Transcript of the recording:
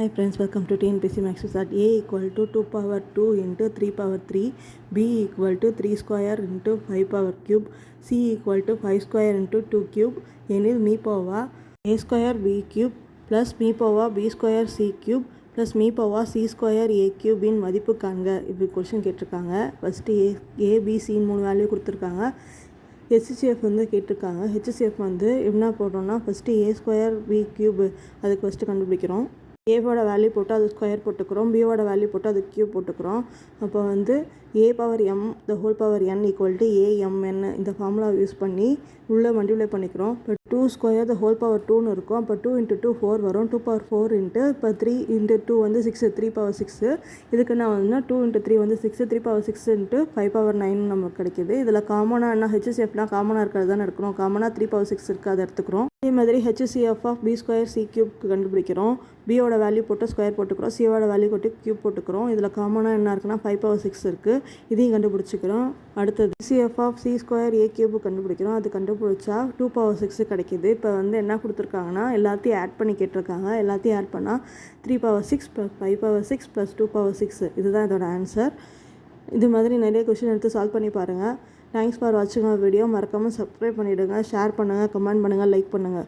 Hi friends welcome to TNPSC maths at A equal to two power two into three power three B equal to three square into five power cube C equal to five square into two cube எனில் மீ போவா A square B cube plus me போவா B square C cube plus me பவா C square A க்யூபின் மதிப்பு காண்க இப்படி question கேட்டிருக்காங்க ஃபஸ்ட்டு ஏ ஏபிசின்னு மூணு வேல்யூ கொடுத்துருக்காங்க ஹெச்சிசிஎஃப் வந்து கேட்டிருக்காங்க ஹெச்சிசிஎஃப் வந்து என்ன போடுறோன்னா first A square B cube அதுக்கு ஃபஸ்ட்டு கண்டுபிடிக்கிறோம் ஏவோட வேல்யூ போட்டு அது ஸ்கொயர் போட்டுக்கிறோம். பியோட வேல்யூ போட்டு அது கியூப் போட்டுக்கிறோம். அப்போ வந்து A power M the whole power N equal to AMN இந்த ஃபார்முலா யூஸ் பண்ணி உள்ளே மல்டிப்ளை பண்ணிக்கிறோம். இப்போ two square the whole power டூன்னு இருக்கும். அப்போ டூ இன்ட்டு டூ ஃபோர் வரும். டூ பவர் ஃபோர் இன்ட்டு இப்போ த்ரீ இன்ட்டு டூ வந்து சிக்ஸு த்ரீ பவர் சிக்ஸு இதுக்கு என்ன வந்து டூ இன்ட்டு த்ரீ வந்து six three power six into five power nine நமக்கு கிடைக்கிது. இதில் காமனாக என்ன ஹெச்எஸ்எஃப்னா காமனாக இருக்கிறது தானே எடுக்கணும். காமனாக த்ரீ பவர் சிக்ஸ் இருக்குது அதை எடுத்துக்கிறோம். அதே மாதிரி HCF of B square C cube கண்டுபிடிக்கிறோம். பியோட வேல்யூ போட்டு ஸ்கொயர் போட்டுக்கிறோம். சியோட வேல்யூ போட்டு கியூப் போட்டுக்கிறோம். இதில் காமனாக என்ன இருக்குன்னா ஃபைவ் பவர் சிக்ஸ் இருக்குது இதையும் கண்டுபிடிச்சிக்கிறோம். அடுத்தது HCF of C square A cube கண்டுபிடிக்கிறோம். அது கண்டுபிடிச்சா டூ பவர் சிக்ஸ் கிடைக்கிது. இப்போ வந்து என்ன கொடுத்துருக்காங்கன்னா எல்லாத்தையும் ஆட் பண்ணி கேட்டிருக்காங்க. எல்லாத்தையும் ஆட் பண்ணால் three power six plus five power six plus two power six இதுதான் இதோட ஆன்சர் இது மாதிரி நிறைய கொஷின் எடுத்து சால்வ் பண்ணி பாருங்கள் தேங்க்ஸ் ஃபார் வாட்சிங் வீடியோ மறக்காமல் சப்ஸ்கிரைப் பண்ணிவிடுங்க ஷேர் பண்ணுங்கள் கமெண்ட் பண்ணுங்கள் லைக் பண்ணுங்கள்